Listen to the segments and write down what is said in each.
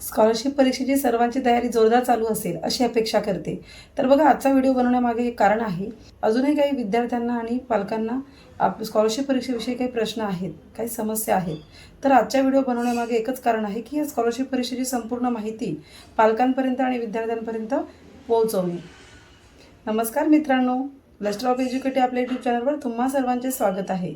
Scholarship परीक्षेची सर्वांची तयारी जोरदार चालू असेल अशी अपेक्षा करते. तर बघा आजचा व्हिडिओ बनवण्यामागे एक कारण आहे. अजूनही काही विद्यार्थ्यांना आणि पालकांना आप स्कॉलरशिप परीक्षेविषयी काही प्रश्न आहेत काही समस्या आहेत. तर आजच्या व्हिडिओ बनवण्यामागे एकच कारण आहे की या स्कॉलरशिप परीक्षेची संपूर्ण माहिती पालकांपर्यंत आणि विद्यार्थ्यांपर्यंत पोहोचवणे. नमस्कार मित्रांनो लस्टर ऑफ एज्युकेटिव्ह आपल्या यूट्यूब चॅनलवर तुम्हा सर्वांचे स्वागत आहे.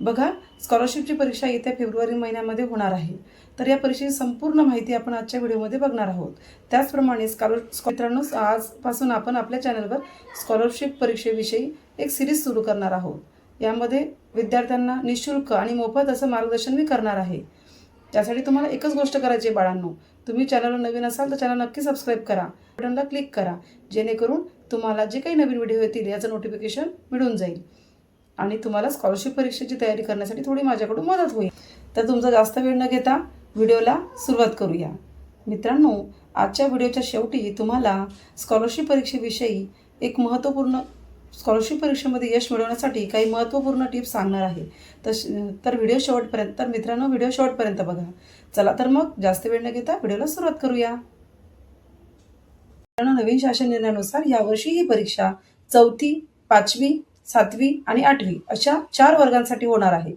बघा स्कॉलरशिपची परीक्षा येत्या फेब्रुवारी महिन्यामध्ये होणार आहे. तर या परीक्षेची संपूर्ण माहिती आपण आजच्या व्हिडिओमध्ये बघणार आहोत. त्याचप्रमाणे स्कॉलर मित्रांनो आजपासून आपण आपल्या चॅनलवर स्कॉलरशिप परीक्षेविषयी एक सिरीज सुरू करणार आहोत. यामध्ये विद्यार्थ्यांना निशुल्क आणि मोफत असं मार्गदर्शन मी करणार आहे. त्यासाठी तुम्हाला एकच गोष्ट करायची आहे बाळांनो. तुम्ही चॅनलवर नवीन असाल तर चॅनल नक्की सबस्क्राईब करा. बटनला क्लिक करा. जेणेकरून तुम्हाला जे काही नवीन व्हिडिओ येतील याचं नोटिफिकेशन मिळून जाईल. आणि तुम्हाला स्कॉलरशिप परीक्षेची तयारी करण्यासाठी थोडी माझ्याकडून मदत होईल. तर तुमचा जास्त वेळ न घेता व्हिडिओला सुरुवात करूया. मित्रांनो आजच्या व्हिडिओच्या शेवटी तुम्हाला स्कॉलरशिप परीक्षेविषयी एक महत्त्वपूर्ण स्कॉलरशिप परीक्षेमध्ये यश मिळवण्यासाठी काही महत्त्वपूर्ण टिप्स सांगणार आहे. तर तर व्हिडिओ शेवटपर्यंत तर मित्रांनो व्हिडिओ शेवटपर्यंत बघा. चला तर मग जास्त वेळ न घेता व्हिडिओला सुरुवात करूया. मित्रांनो नवीन शासन निर्णयानुसार यावर्षी ही परीक्षा चौथी पाचवी सातवी आणि आठवी अशा चार वर्गांसाठी होणार आहे.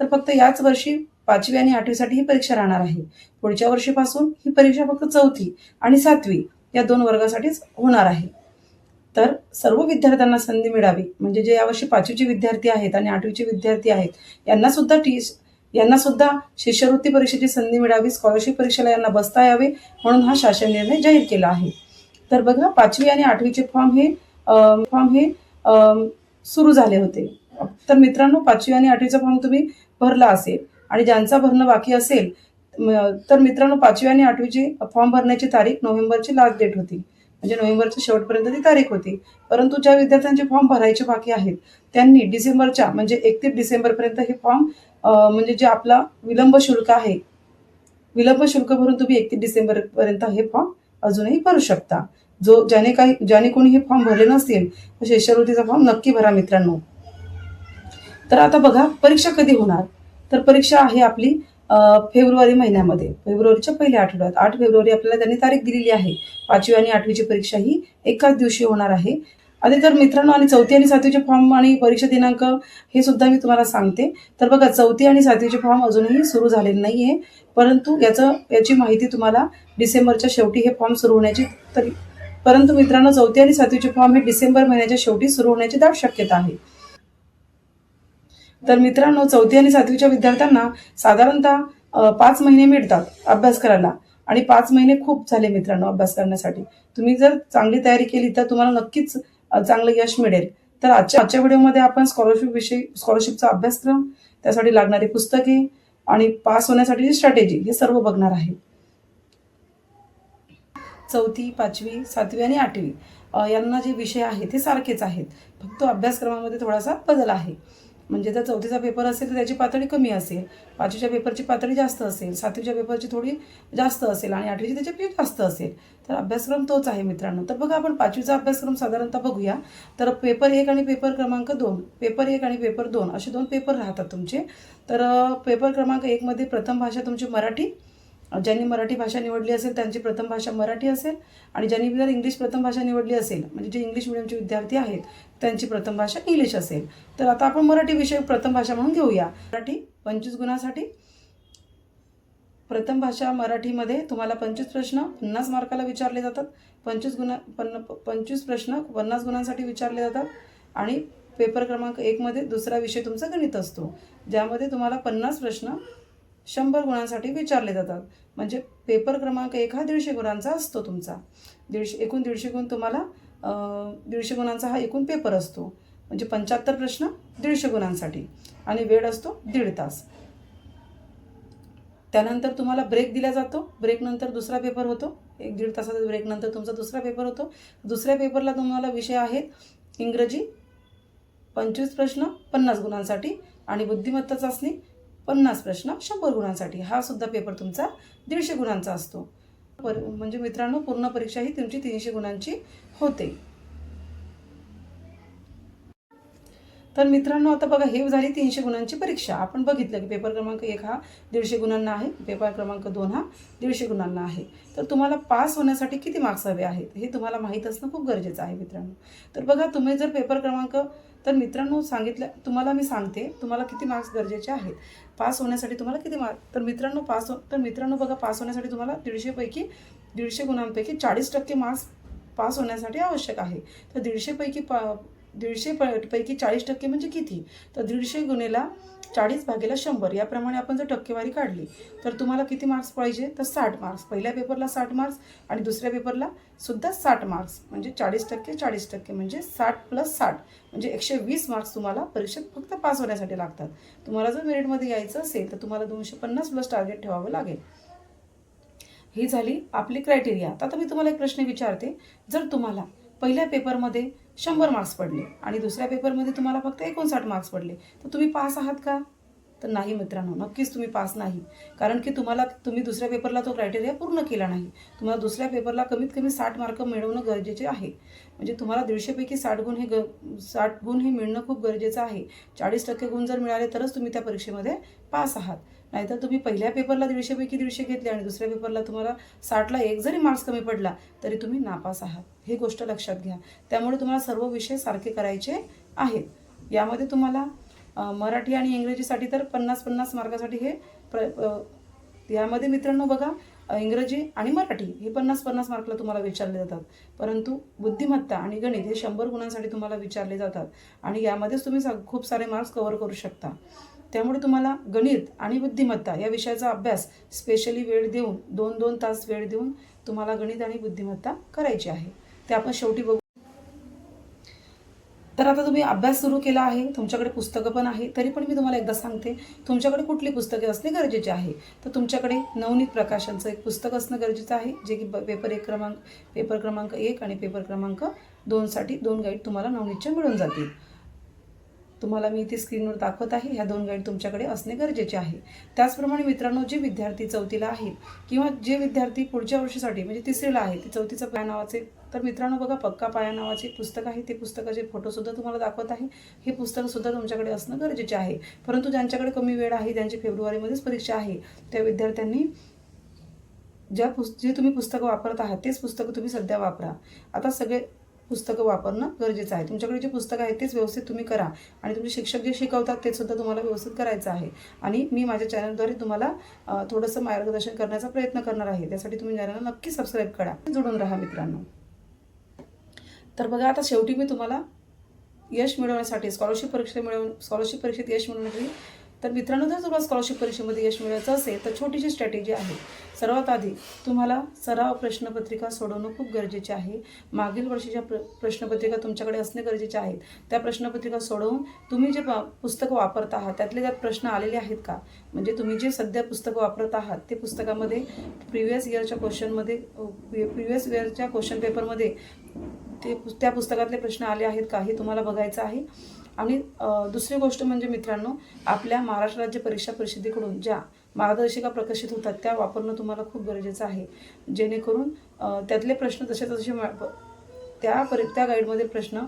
तर फक्त याच वर्षी पाचवी आणि आठवीसाठी ही परीक्षा राहणार आहे. पुढच्या वर्षीपासून ही परीक्षा फक्त चौथी आणि सातवी या दोन वर्गासाठीच होणार आहे. तर सर्व विद्यार्थ्यांना संधी मिळावी म्हणजे जे यावर्षी पाचवीचे विद्यार्थी आहेत आणि आठवीचे विद्यार्थी आहेत यांना सुद्धा टी यांना सुद्धा शिष्यवृत्ती परीक्षेची संधी मिळावी स्कॉलरशिप परीक्षेला यांना बसता यावे म्हणून हा शासन निर्णय जाहीर केला आहे. तर बघा पाचवी आणि आठवीचे फॉर्म हे फॉर्म हे सुरू झाले होते. तर मित्रांनो पाचवी आणि आठवीचा फॉर्म तुम्ही भरला असेल आणि ज्यांचा भरणं बाकी असेल तर मित्रांनो पाचवी आणि आठवीची फॉर्म भरण्याची तारीख नोव्हेंबरची लास्ट डेट होती. म्हणजे नोव्हेंबरच्या शेवटपर्यंत ती तारीख होती. परंतु ज्या विद्यार्थ्यांचे फॉर्म भरायचे बाकी आहेत त्यांनी डिसेंबरच्या म्हणजे एकतीस डिसेंबरपर्यंत हे फॉर्म म्हणजे जे आपला विलंब शुल्क आहे विलंब शुल्क भरून तुम्ही एकतीस डिसेंबरपर्यंत हे फॉर्म अजूनही भरू शकता. जो ज्याने काही ज्याने कोणी हे फॉर्म भरले नसतील तर शिष्यवृत्तीचा फॉर्म नक्की भरा मित्रांनो. तर आता बघा परीक्षा कधी होणार? तर परीक्षा आहे आपली फेब्रुवारी महिन्यामध्ये. फेब्रुवारीच्या पहिल्या आठवड्यात. आठ फेब्रुवारी आपल्याला त्यांनी तारीख दिलेली आहे. पाचवी आणि आठवीची परीक्षा ही एकाच दिवशी होणार आहे. आधी तर मित्रांनो आणि चौथी आणि सातवीचे फॉर्म आणि परीक्षा दिनांक हे सुद्धा मी तुम्हाला सांगते. तर बघा चौथी आणि सातवीचे फॉर्म अजूनही सुरू झालेले नाही आहे परंतु याचं याची माहिती तुम्हाला डिसेंबरच्या शेवटी हे फॉर्म सुरू होण्याची तरी परंतु मित्रांनो चौथी आणि सातवीचे फॉर्म हे डिसेंबर महिन्याच्या शेवटी सुरू होण्याची दाट शक्यता आहे. तर मित्रांनो चौथी आणि सातवीच्या विद्यार्थ्यांना साधारणतः पाच महिने मिळतात अभ्यास करायला. आणि पाच महिने खूप झाले मित्रांनो अभ्यास करण्यासाठी. तुम्ही जर चांगली तयारी केली तर तुम्हाला नक्कीच चांगलं यश मिळेल. तर आजच्या आजच्या व्हिडिओमध्ये आपण स्कॉलरशिप विषयी स्कॉलरशिपचा अभ्यासक्रम त्यासाठी लागणारी पुस्तके आणि पास होण्यासाठीची स्ट्रॅटेजी हे सर्व बघणार आहे. चौथी पाचवी सातवी आणि आठवी यांना जे विषय आहेत ते सारखेच आहेत. फक्त अभ्यासक्रमामध्ये थोडासा बदल आहे. म्हणजे जर चौथीचा पेपर असेल तर त्याची पातळी कमी असेल पाचवीच्या पेपरची पातळी जास्त असेल सातवीच्या पेपरची थोडी जास्त असेल आणि आठवीची त्याच्यापेक्षा जास्त असेल तर अभ्यासक्रम तोच आहे मित्रांनो. तर बघा आपण पाचवीचा अभ्यासक्रम साधारणतः बघूया. तर पेपर एक आणि पेपर क्रमांक दोन पेपर एक आणि पेपर दोन असे दोन पेपर राहतात तुमचे. तर पेपर क्रमांक एकमध्ये प्रथम भाषा तुमची मराठी ज्यांनी मराठी भाषा निवडली असेल त्यांची प्रथम भाषा मराठी असेल आणि ज्यांनी जर इंग्लिश प्रथम भाषा निवडली असेल म्हणजे जे इंग्लिश मिडियमचे विद्यार्थी आहेत त्यांची प्रथम भाषा इंग्लिश असेल. तर आता आपण मराठी विषय प्रथम भाषा म्हणून घेऊया. मराठी पंचवीस गुणासाठी प्रथम भाषा मराठीमध्ये तुम्हाला पंचवीस प्रश्न पन्नास मार्काला विचारले जातात. पंचवीस गुणा पन्न पंचवीस प्रश्न पन्नास गुणांसाठी विचारले जातात. आणि पेपर क्रमांक एकमध्ये दुसरा विषय तुमचा गणित असतो. ज्यामध्ये तुम्हाला पन्नास प्रश्न शंभर गुणांसाठी विचारले जातात. म्हणजे पेपर क्रमांक एक हा दीडशे गुणांचा असतो तुमचा. दीडशे एकूण दीडशे गुण तुम्हाला दीडशे गुणांचा हा एकूण पेपर असतो. म्हणजे पंच्याहत्तर प्रश्न दीडशे गुणांसाठी. आणि वेळ असतो दीड तास. त्यानंतर तुम्हाला ब्रेक दिला जातो. ब्रेकनंतर दुसरा पेपर होतो. एक दीड तासाचा ब्रेकनंतर तुमचा दुसरा पेपर होतो. दुसऱ्या पेपरला तुम्हाला विषय आहेत इंग्रजी पंचवीस प्रश्न पन्नास गुणांसाठी आणि बुद्धिमत्ता चाचणी पन्नास प्रश्न शंभर गुणांसाठी. हा सुद्धा पेपर तुमचा दीडशे गुणांचा असतो. पर म्हणजे मित्रांनो पूर्ण परीक्षा ही तुमची तीनशे गुणांची होते. तर मित्रांनो आता बघा हे झाली तीनशे गुणांची परीक्षा. आपण बघितलं की पेपर क्रमांक एक हा दीडशे गुणांना आहे पेपर क्रमांक दोन हा दीडशे गुणांना आहे. तर तुम्हाला पास होण्यासाठी किती मार्क्स हवे आहेत हे तुम्हाला माहीत असणं खूप गरजेचं आहे मित्रांनो. तर बघा तुम्ही जर पेपर क्रमांक तर मित्रांनो सांगितलं तुम्हाला मी सांगते तुम्हाला किती मार्क्स गरजेचे आहेत. पास होण्यासाठी तुम्हाला किती मार्क तर मित्रांनो पास हो तर मित्रांनो बघा पास होण्यासाठी तुम्हाला दीडशेपैकी दीडशे गुणांपैकी चाळीस टक्के मार्क्स पास होण्यासाठी आवश्यक आहे. तर दीडशेपैकी पा दीडशे प पैकी चाळीस टक्के म्हणजे किती? तर दीडशे गुणेला चाळीस भागेला शंभर. याप्रमाणे आपण जर टक्केवारी काढली तर तुम्हाला किती मार्क्स पाहिजे? तर साठ मार्क्स पहिल्या पेपरला साठ मार्क्स आणि दुसऱ्या पेपरला सुद्धा साठ मार्क्स म्हणजे चाळीस टक्के चाळीस टक्के. म्हणजे साठ प्लस साठ. म्हणजे एकशे वीस मार्क्स तुम्हाला परीक्षेत फक्त पास होण्यासाठी लागतात. तुम्हाला जर मेरिटमध्ये यायचं असेल तर तुम्हाला दोनशे पन्नास प्लस टार्गेट ठेवावं लागेल. ही झाली आपली क्रायटेरिया आता मी तुम्हाला एक प्रश्न विचारते. जर तुम्हाला पहिल्या पेपरमध्ये शंभर मार्क्स पडले आणि दुसऱ्या पेपरमध्ये तुम्हाला फक्त एकोणसाठ मार्क्स पडले. तर तुम्ही पास आहात का? तर नाही मित्रांनो नक्कीच तुम्ही पास नाही. कारण की तुम्हाला तुम्ही दुसऱ्या पेपरला तो क्रायटेरिया पूर्ण केला नाही. तुम्हाला दुसऱ्या पेपरला कमीत कमी साठ मार्क मिळवणं गरजेचे आहे. म्हणजे तुम्हाला दीडशेपैकी साठ गुण हे ग साठ गुण हे मिळणं खूप गरजेचं आहे. चाळीस टक्के गुण जर मिळाले तरच तुम्ही त्या परीक्षेमध्ये पास आहात. नाहीतर तुम्ही पहिल्या पेपरला दीडशेपैकी दीडशे घेतले आणि दुसऱ्या पेपरला तुम्हाला साठला एक जरी मार्क्स कमी पडला तरी तुम्ही नापास आहात. हे गोष्ट लक्षात घ्या. त्यामुळे तुम्हाला सर्व विषय सारखे करायचे आहेत. यामध्ये तुम्हाला मराठी आणि इंग्रजीसाठी तर पन्नास पन्नास मार्कासाठी हे प्र यामध्ये मित्रांनो बघा इंग्रजी आणि मराठी हे पन्नास पन्नास मार्कला तुम्हाला विचारले जातात. परंतु बुद्धिमत्ता आणि गणित हे शंभर गुणांसाठी तुम्हाला विचारले जातात आणि यामध्येच तुम्ही सा- खूप सारे मार्क्स कव्हर करू शकता. त्यामुळे तुम्हाला गणित आणि बुद्धिमत्ता या विषयाचा अभ्यास स्पेशली वेळ देऊन दोन दोन तास वेळ देऊन तुम्हाला गणित आणि बुद्धिमत्ता करायची आहे. ते आपण शेवटी बघू. तर आता तुम्ही अभ्यास सुरू केला आहे तुमच्याकडे पुस्तकं पण आहे तरी पण मी तुम्हाला एकदा सांगते तुमच्याकडे कुठली पुस्तके असणे गरजेचे आहे? तर तुमच्याकडे नवनीत प्रकाशनचं एक पुस्तक असणं गरजेचं आहे जे की पेपर एक क्रमांक पेपर क्रमांक एक आणि पेपर क्रमांक दोनसाठी दोन गाईड तुम्हाला नवनीतचे मिळून जातील. तुम्हाला मी इथे स्क्रीनवर दाखवत आहे. ह्या दोन गाईड तुमच्याकडे असणे गरजेचे आहे. त्याचप्रमाणे मित्रांनो जे विद्यार्थी चौथीला आहेत किंवा जे विद्यार्थी पुढच्या वर्षासाठी म्हणजे तिसरीला आहे ते चौथीचं पाया नावाचे तर मित्रांनो बघा पक्का पाया नावाचे पुस्तक आहे. ते पुस्तकाचे फोटोसुद्धा तुम्हाला दाखवत आहे. हे पुस्तकसुद्धा तुमच्याकडे असणं गरजेचे आहे. परंतु ज्यांच्याकडे कमी वेळ आहे ज्यांची फेब्रुवारीमध्येच परीक्षा आहे त्या विद्यार्थ्यांनी ज्या पुस् जे तुम्ही पुस्तकं वापरत आहात तेच पुस्तकं तुम्ही सध्या वापरा. आता सगळे पुस्तकं वापरणं गरजेचं आहे. तुमच्याकडे जे पुस्तकं आहेत तेच व्यवस्थित तुम्ही करा. आणि तुमचे शिक्षक जे शिकवतात ते सुद्धा तुम्हाला व्यवस्थित करायचं आहे. आणि मी माझ्या चॅनलद्वारे तुम्हाला थोडंसं मार्गदर्शन करण्याचा प्रयत्न करणार आहे. त्यासाठी तुम्ही चॅनलला नक्की सबस्क्राईब करा. जोडून राहा मित्रांनो. तर बघा आता शेवटी मी तुम्हाला यश मिळवण्यासाठी स्कॉलरशिप परीक्षा मिळवून स्कॉलरशिप परीक्षेत यश मिळवण्यासाठी तर मित्रांनो जर तुम्हाला स्कॉलरशिप परीक्षेमध्ये यश मिळवायचं असेल तर छोटीशी स्ट्रॅटेजी आहे. सर्वात आधी तुम्हाला सराव प्रश्नपत्रिका सोडवणं खूप गरजेचे आहे. मागील वर्षीच्या प्र प्रश्नपत्रिका तुमच्याकडे असणे गरजेचे आहेत. त्या प्रश्नपत्रिका सोडवून तुम्ही जे प- पुस्तकं वापरत आहात त्यातले त्यात प्रश्न आलेले आहेत का? म्हणजे तुम्ही जे सध्या पुस्तकं वापरत आहात ते पुस्तकामध्ये प्रिव्हियस इयरच्या क्वेश्चनमध्ये प्रिव्हियस इयरच्या क्वेश्चन पेपरमध्ये ते त्या पुस्तकातले प्रश्न आले आहेत का हे तुम्हाला बघायचं आहे. आणि दुसरी गोष्ट म्हणजे मित्रांनो आपल्या महाराष्ट्र राज्य परीक्षा परिषदेकडून ज्या मार्गदर्शिका प्रकाशित होतात त्या वापरणं तुम्हाला खूप गरजेचं आहे. जेणेकरून त्यातले प्रश्न जसे तसे त्या परी त्या गाईडमधील प्रश्न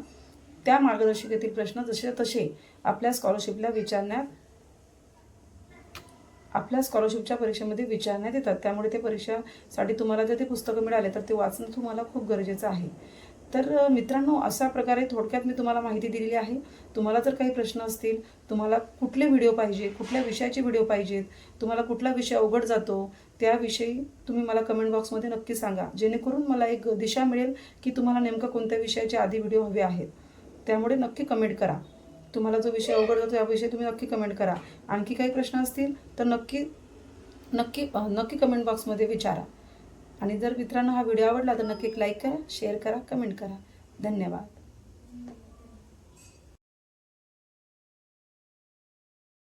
त्या मार्गदर्शिकेतील प्रश्न जसे तसे आपल्या स्कॉलरशिपला विचारण्यात आपल्या स्कॉलरशिपच्या परीक्षेमध्ये विचारण्यात येतात. त्यामुळे ते परीक्षासाठी तुम्हाला जर ते पुस्तकं मिळाले तर ते वाचणं तुम्हाला खूप गरजेचं आहे. तर मित्रांनो अशा प्रकारे थोडक्यात मी तुम्हाला माहिती दिलेली आहे. तुम्हाला जर काही प्रश्न असतील तुम्हाला कुठले व्हिडिओ पाहिजे कुठल्या विषयाचे व्हिडिओ पाहिजेत तुम्हाला कुठला विषय अवघड जातो त्याविषयी तुम्ही मला कमेंट बॉक्समध्ये नक्की सांगा. जेणेकरून मला एक दिशा मिळेल की तुम्हाला नेमकं कोणत्या विषयाचे आधी व्हिडिओ हवे आहेत. त्यामुळे नक्की कमेंट करा. तुम्हाला जो विषय अवघड जातो याविषयी तुम्ही नक्की कमेंट करा. आणखी काही प्रश्न असतील तर नक्की नक्की नक्की कमेंट बॉक्समध्ये विचारा. आणि जर मित्रांनो हा व्हिडिओ आवडला तर नक्की लाईक करा शेअर करा कमेंट करा. धन्यवाद.